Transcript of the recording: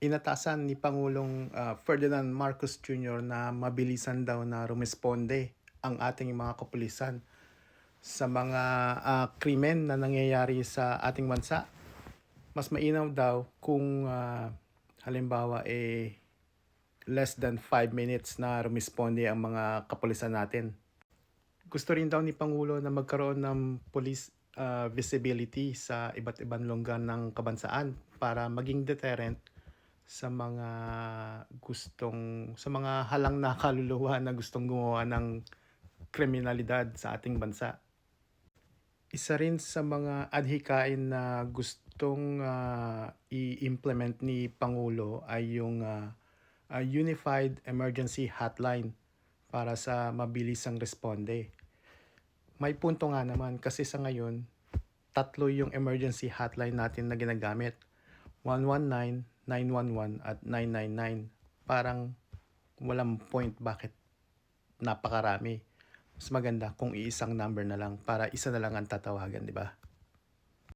inatasan ni Pangulong ah, Ferdinand Marcos Jr. na mabilisan daw na rumisponde ang ating mga kapulisan sa mga ah, krimen na nangyayari sa ating bansa. Mas mainam daw kung ah, halimbawa eh less than 5 minutes na rumisponde ang mga kapulisan natin. Gusto rin daw ni Pangulo na magkaroon ng police ah, visibility sa iba't ibang lungga ng kabansaan para maging deterrent sa mga gustong sa mga halang na kaluluwa na gustong gumawa ng kriminalidad sa ating bansa. Isa rin sa mga adhikain na gustong ah, i-implement ni Pangulo ay yung ah, ah, Unified Emergency Hotline para sa mabilisang responde. May punto nga naman kasi sa ngayon, tatlo yung emergency hotline natin na ginagamit. 119, 911 at 999. Parang walang point bakit napakarami. Mas maganda kung iisang number na lang para isa na lang ang tatawagan, di ba?